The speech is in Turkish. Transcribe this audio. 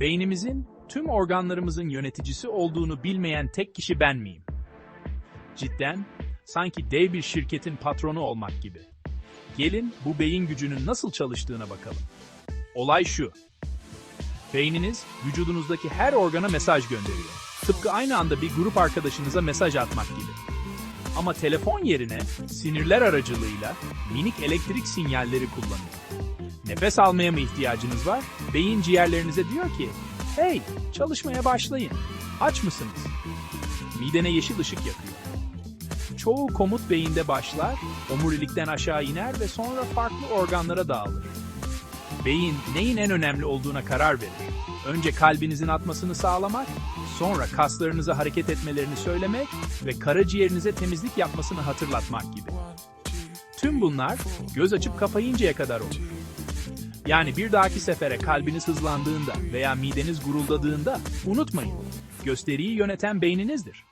Beynimizin tüm organlarımızın yöneticisi olduğunu bilmeyen tek kişi ben miyim? Cidden, sanki dev bir şirketin patronu olmak gibi. Gelin bu beyin gücünün nasıl çalıştığına bakalım. Olay şu. Beyniniz vücudunuzdaki her organa mesaj gönderiyor. Tıpkı aynı anda bir grup arkadaşınıza mesaj atmak gibi. Ama telefon yerine sinirler aracılığıyla minik elektrik sinyalleri kullanıyor. Nefes almaya mı ihtiyacınız var? Beyin ciğerlerinize diyor ki, hey çalışmaya başlayın. Aç mısınız? Midene yeşil ışık yakıyor. Çoğu komut beyinde başlar, omurilikten aşağı iner ve sonra farklı organlara dağılır. Beyin neyin en önemli olduğuna karar verir. Önce kalbinizin atmasını sağlamak, sonra kaslarınıza hareket etmelerini söylemek ve karaciğerinize temizlik yapmasını hatırlatmak gibi. Tüm bunlar göz açıp kapayıncaya kadar olur. Yani bir dahaki sefere kalbiniz hızlandığında veya mideniz guruldadığında unutmayın. Gösteriyi yöneten beyninizdir.